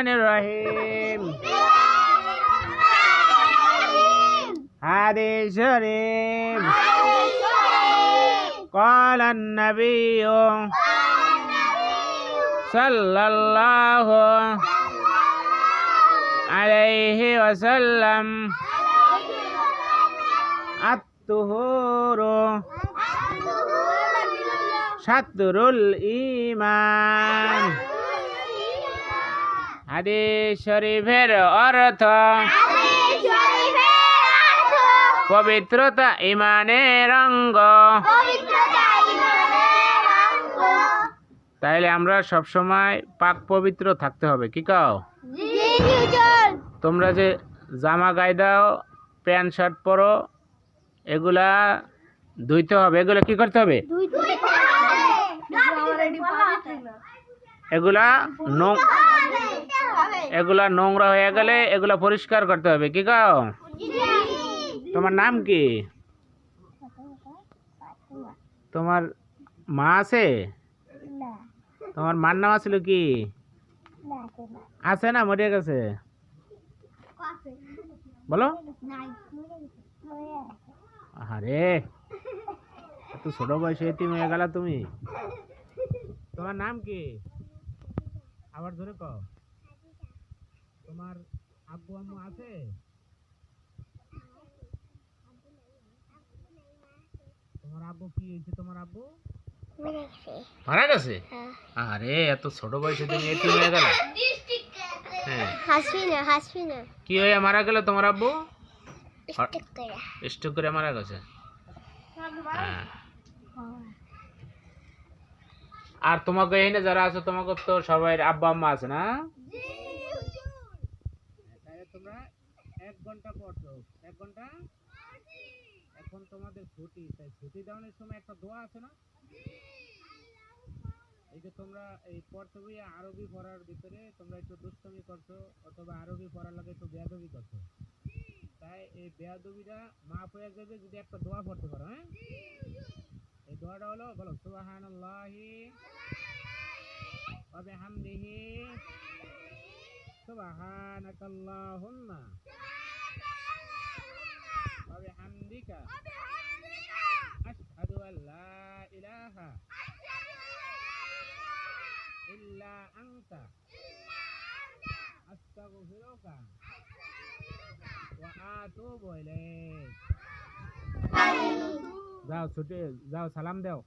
রহমানির রহিম হাদিস শরীফ قال النبي صلى الله عليه وسلم الطهور شطر الإيمان হাদিস শরীফের অর্থ। পবিত্রতা ইমানের অঙ্গ। তাইলে আমরা সব সময় পাক পবিত্র থাকতে হবে কি কাও? তোমরা যে জামা গায়ে দাও প্যান্ট শার্ট পরো এগুলা ধুইতে হবে। এগুলা কি করতে হবে? এগুলা নোং এগুলা নোংরা হয়ে গেলে এগুলা পরিষ্কার করতে হবে, কি কাও? তোমার নাম কি? তোমার মা আছে? তোমার মার নাম আছিল কি? আছে না মরে গেছে? বলো। আরে এত ছোট বয়সে তুমি হয়ে গেলা তুমি। তোমার নাম কি? আবার ধরে কও। তোমার আব্বু আম্মু আছে? তোমার আব্বু কি হয়েছে তোমার আব্বু? মারা গেছে? আরে এত ছোট বয়সে তুমি এটি হয়ে গেল? হ্যাঁ। কি হয়ে মারা গেল তোমার আব্বু? স্ট্রোক করে মারা গেছে? হ্যাঁ। আর তোমাকে এখানে যারা আছে তোমাকে তো সবাই আব্বা আম্মা আছে না তাহলে তোমরা এক ঘণ্টা পড়ছো এক ঘণ্টা? এখন তোমাদের ছুটি তাই ছুটি দেওয়ানোর সময় একটা দোয়া আছে না? এই যে তোমরা এই পড়তে আরবি পড়ার ভিতরে তোমরা একটু দুষ্টমি করছ, অথবা আরবি পড়ার লাগে একটু বেয়াদবি করছ। তাই এই বেয়াদবিটা মাফ হয়ে যাবে যদি একটা দোয়া পড়তে পারো হ্যাঁ? এই দোয়াটা হলো, বলো, সুবহানাল্লাহি ওয়া ইল্লা আনতা। আস্তাগফিরুকা। ওয়া আতুবু ইলাইক। যাও ছুটে যাও সালাম দাও।